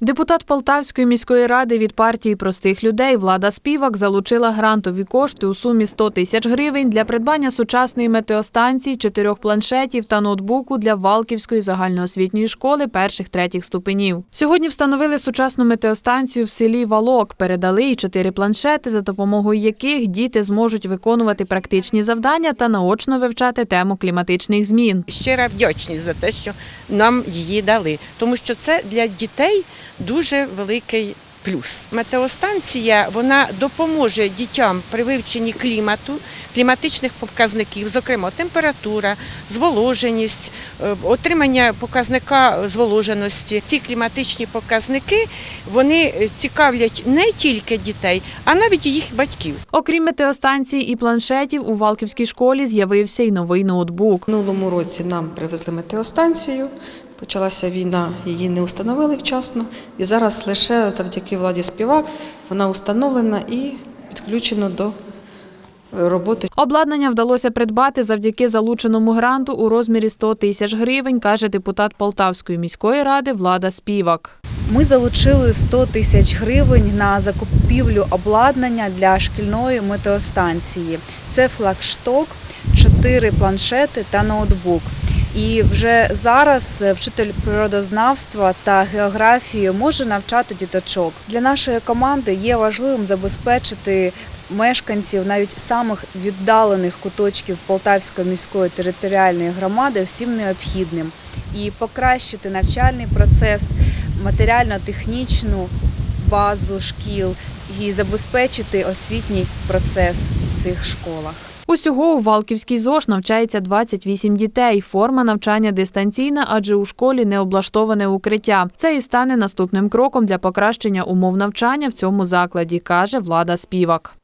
Депутат Полтавської міської ради від партії простих людей Влада Співак залучила грантові кошти у сумі 100 тисяч гривень для придбання сучасної метеостанції, чотирьох планшетів та ноутбуку для Валківської загальноосвітньої школи перших третіх ступенів. Сьогодні встановили сучасну метеостанцію в селі Валок. Передали й чотири планшети, за допомогою яких діти зможуть виконувати практичні завдання та наочно вивчати тему кліматичних змін. щира вдячність за те, що нам її дали, тому що це для дітей дуже великий плюс. Метеостанція вона допоможе дітям при вивченні клімату, кліматичних показників, зокрема температура, зволоженість, е, отримання показника зволоженості. Ці кліматичні показники вони цікавлять не тільки дітей, а навіть їх батьків. Окрім метеостанції і планшетів, у Валківській школі з'явився й новий ноутбук. Минулому році нам привезли метеостанцію. Почалася війна, її не установили вчасно. І зараз лише завдяки владі співак вона установлена і підключена до роботи. Обладнання вдалося придбати завдяки залученому гранту у розмірі 100 тисяч гривень, каже депутат Полтавської міської ради Влада Співак. Ми залучили 100 тисяч гривень на закупівлю обладнання для шкільної метеостанції. Це флагшток, 4 планшети та ноутбук. І вже зараз е, вчитель природознавства та географії може навчати діточок. Для нашої команди є важливим забезпечити мешканців навіть самих віддалених куточків Полтавської міської територіальної громади всім необхідним і покращити навчальний процес, матеріально-технічну базу шкіл і забезпечити освітній процес цих школах. Усього у Валківській ЗОЖ навчається 28 дітей. Форма навчання дистанційна, адже у школі не облаштоване укриття. Це і стане наступним кроком для покращення умов навчання в цьому закладі, каже Влада Співак.